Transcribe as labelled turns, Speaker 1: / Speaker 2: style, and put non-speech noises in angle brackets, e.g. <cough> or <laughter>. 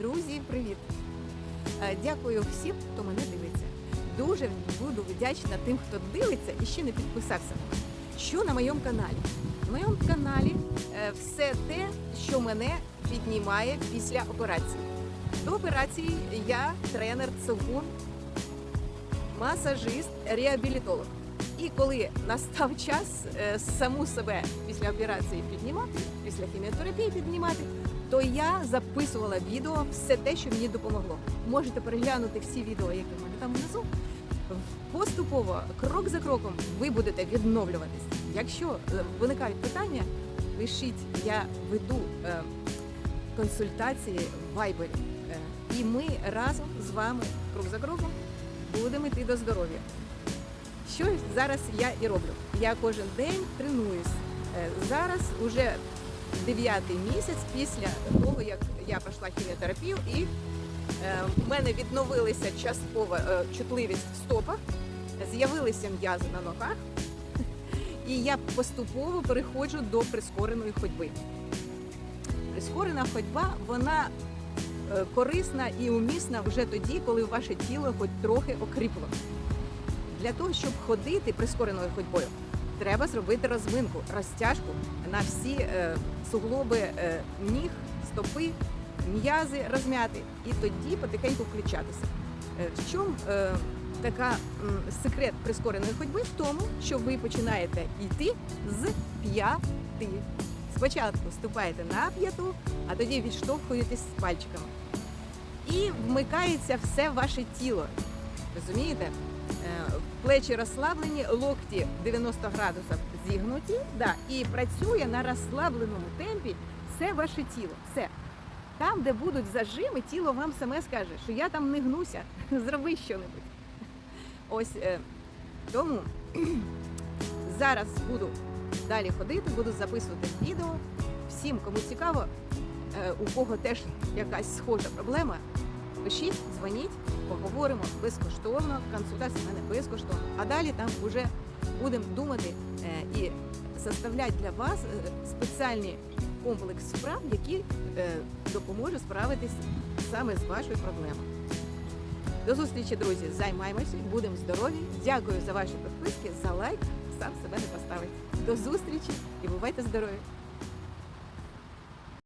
Speaker 1: Друзі, привіт! Е, Дякую всім, хто мене дивиться. Дуже буду вдячна тим, хто дивиться і ще не підписався. Що на моєму каналі? На моєму каналі е, все те, що мене піднімає після операції. До операції я тренер цигун, масажист, реабілітолог. І коли настав час е, саму себе після операції піднімати, після хіміотерапії піднімати, то я записувала відео все те, що мені допомогло. Можете переглянути всі відео, які в мене там внизу. Поступово, крок за кроком, ви будете відновлюватись. Якщо е, виникають питання, пишіть, я веду е, консультації в Viber. Е, і ми разом з вами, крок за кроком, будемо йти до здоров'я. Що зараз я і роблю? Я кожен день тренуюсь. Е, Зараз уже дев'ятий місяць після того, як я пройшла хіміотерапію, і е, в мене відновилася частково е, чутливість в стопах, з'явилися м'язи на ногах, і я поступово переходжу до прискореної ходьби. Прискорена ходьба, вона корисна і умісна вже тоді, коли ваше тіло хоч трохи окріпло. Для того, щоб ходити прискореною ходьбою, треба зробити розминку, розтяжку на всі е, суглоби е, ніг, стопи, м'язи розм'яти і тоді потихеньку включатися. Е, в чому е, така м, секрет прискореної ходьби? В тому, що ви починаєте йти з п'яти. Спочатку ступаєте на п'яту, а тоді відштовхуєтесь з пальчиками. І вмикається все ваше тіло. Розумієте? Плечі розслаблені, локті 90 градусів зігнуті, да, і працює на розслабленому темпі все ваше тіло. Все. Там, де будуть зажими, тіло вам саме скаже, що я там не гнуся, <laughs> зроби щонебудь. Ось е, тому <clears throat> зараз буду далі ходити, буду записувати відео. Всім, кому цікаво, е, у кого теж якась схожа проблема, пишіть, дзвоніть, поговоримо безкоштовно. Консультація в мене безкоштовно. А далі там вже будемо думати е, і составляти для вас е, спеціальний комплекс справ, які е, допоможуть справитись саме з вашою проблемою. До зустрічі, друзі! Займаємося, будемо здорові. Дякую за ваші підписки, за лайк. Сам себе не поставить. До зустрічі і бувайте здорові!